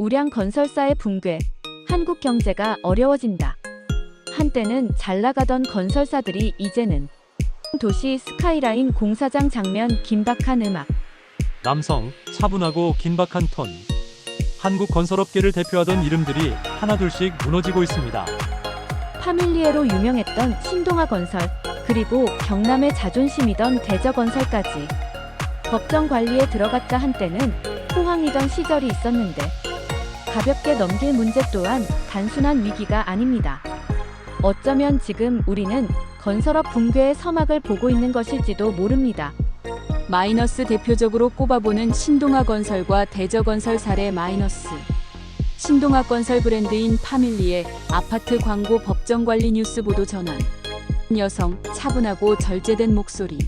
우량 건설사의 붕괴, 한국 경제가 어려워진다. 한때는 잘 나가던 건설사들이 이제는 도시 스카이라인 공사장 장면 긴박한 음악, 남성, 차분하고 긴박한 톤. 한국 건설업계를 대표하던 이름들이 하나둘씩 무너지고 있습니다. 파밀리에로 유명했던 신동아 건설, 그리고 경남의 자존심이던 대저건설까지. 법정 관리에 들어갔다 한때는 호황이던 시절이 있었는데 가볍게 넘길 문제 또한 단순한 위기가 아닙니다. 어쩌면 지금 우리는 건설업 붕괴의 서막을 보고 있는 것일지도 모릅니다. 마이너스 대표적으로 꼽아보는 신동아 건설과 대저 건설 사례 마이너스. 신동아 건설 브랜드인 파밀리의 아파트 광고 법정 관리 뉴스 보도 전환. 여성, 차분하고 절제된 목소리.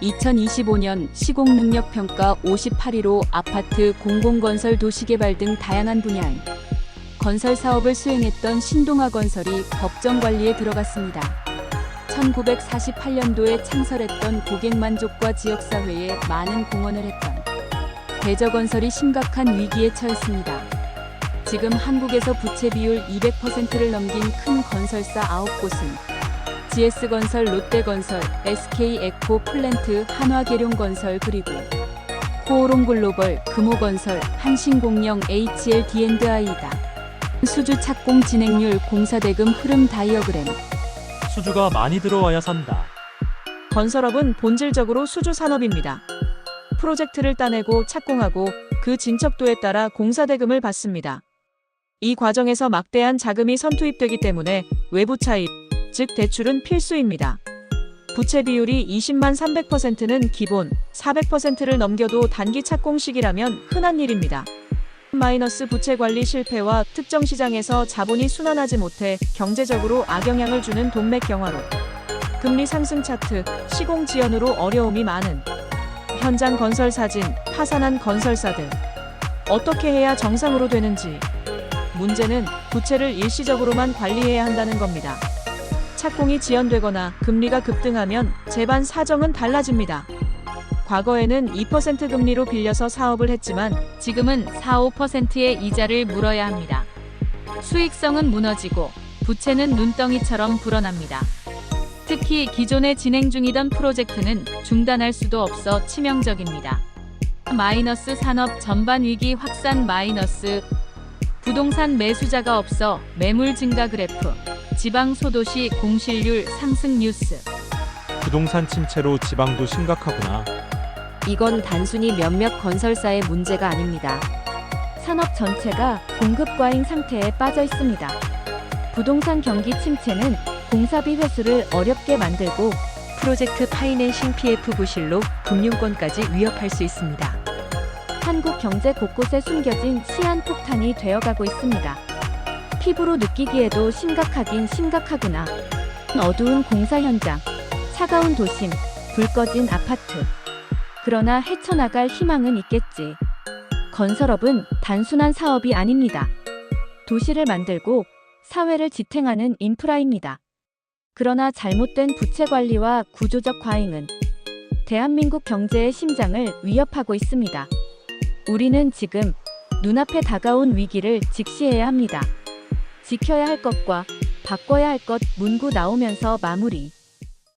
2025년 시공 능력 평가 58위로 아파트, 공공건설, 도시개발 등 다양한 분야의 건설 사업을 수행했던 신동아 건설이 법정 관리에 들어갔습니다. 1948년도에 창설했던 고객 만족과 지역사회에 많은 공헌을 했던 대저건설이 심각한 위기에 처했습니다. 지금 한국에서 부채 비율 200%를 넘긴 큰 건설사 9곳은 GS건설, 롯데건설, SK에코 플랜트, 한화계룡건설 그리고 코오롱글로벌, 금호건설, 한신공영, HLD&I다. 수주 착공 진행률, 공사대금 흐름 다이어그램 수주가 많이 들어와야 산다. 건설업은 본질적으로 수주 산업입니다. 프로젝트를 따내고 착공하고 그 진척도에 따라 공사대금을 받습니다. 이 과정에서 막대한 자금이 선투입되기 때문에 외부 차입, 즉 대출은 필수입니다. 부채 비율이 20만 300%는 기본, 400%를 넘겨도 단기 착공 시기라면 흔한 일입니다. 마이너스 부채 관리 실패와 특정 시장에서 자본이 순환하지 못해 경제적으로 악영향을 주는 동맥 경화로 금리 상승 차트, 시공 지연으로 어려움이 많은 현장 건설 사진, 파산한 건설사들. 어떻게 해야 정상으로 되는지. 문제는 부채를 일시적으로만 관리해야 한다는 겁니다. 착공이 지연되거나 금리가 급등하면 재반 사정은 달라집니다. 과거에는 2% 금리로 빌려서 사업을 했지만 지금은 4, 5%의 이자를 물어야 합니다. 수익성은 무너지고 부채는 눈덩이처럼 불어납니다. 특히 기존에 진행 중이던 프로젝트는 중단할 수도 없어 치명적입니다. 마이너스 산업 전반 위기 확산 마이너스 부동산 매수자가 없어 매물 증가 그래프 지방 소도시 공실률 상승 뉴스 부동산 침체로 지방도 심각하구나. 이건 단순히 몇몇 건설사의 문제가 아닙니다. 산업 전체가 공급 과잉 상태에 빠져 있습니다. 부동산 경기 침체는 공사비 회수를 어렵게 만들고 프로젝트 파이낸싱 PF 부실로 금융권까지 위협할 수 있습니다. 한국 경제 곳곳에 숨겨진 시한폭탄이 되어가고 있습니다. 피부로 느끼기에도 심각하긴 심각하구나. 어두운 공사 현장, 차가운 도심, 불 꺼진 아파트. 그러나 헤쳐나갈 희망은 있겠지. 건설업은 단순한 사업이 아닙니다. 도시를 만들고 사회를 지탱하는 인프라입니다. 그러나 잘못된 부채 관리와 구조적 과잉은 대한민국 경제의 심장을 위협하고 있습니다. 우리는 지금 눈앞에 다가온 위기를 직시해야 합니다. 지켜야 할 것과 바꿔야 할 것 문구 나오면서 마무리.